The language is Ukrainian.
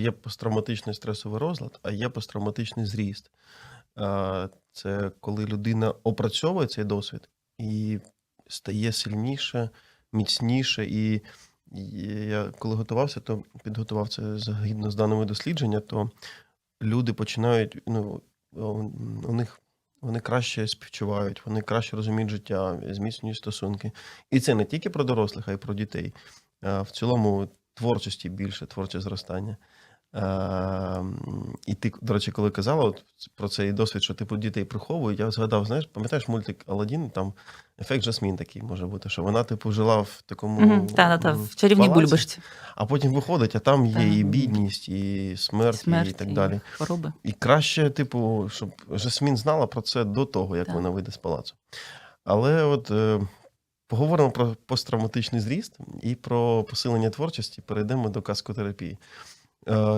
Є посттравматичний стресовий розлад, а є посттравматичний зріст. Це коли людина опрацьовує цей досвід і стає сильніше, міцніше. І я коли готувався, то підготував це згідно з даними дослідження, то люди починають, ну, у них вони краще співчувають, вони краще розуміють життя, зміцнюють стосунки. І це не тільки про дорослих, а й про дітей. В цілому творчості більше, творче зростання. Е, І ти, до речі, коли казала от про цей досвід, що типу дітей приховують, я згадав, знаєш, пам'ятаєш мультик Аладдін, там ефект Жасмін такий може бути, що вона, типу, жила в такому Мгм, Та, та, та, в чарівній бульбашці. а потім виходить, а там є Та. і бідність, і смерть, Смерть і так далі. хвороби. І краще, типу, щоб Жасмін знала про це до того, як Так. вона вийде з палацу. Але от е, поговоримо про посттравматичний зріст і про посилення творчості. Перейдемо до каскотерапії. Е,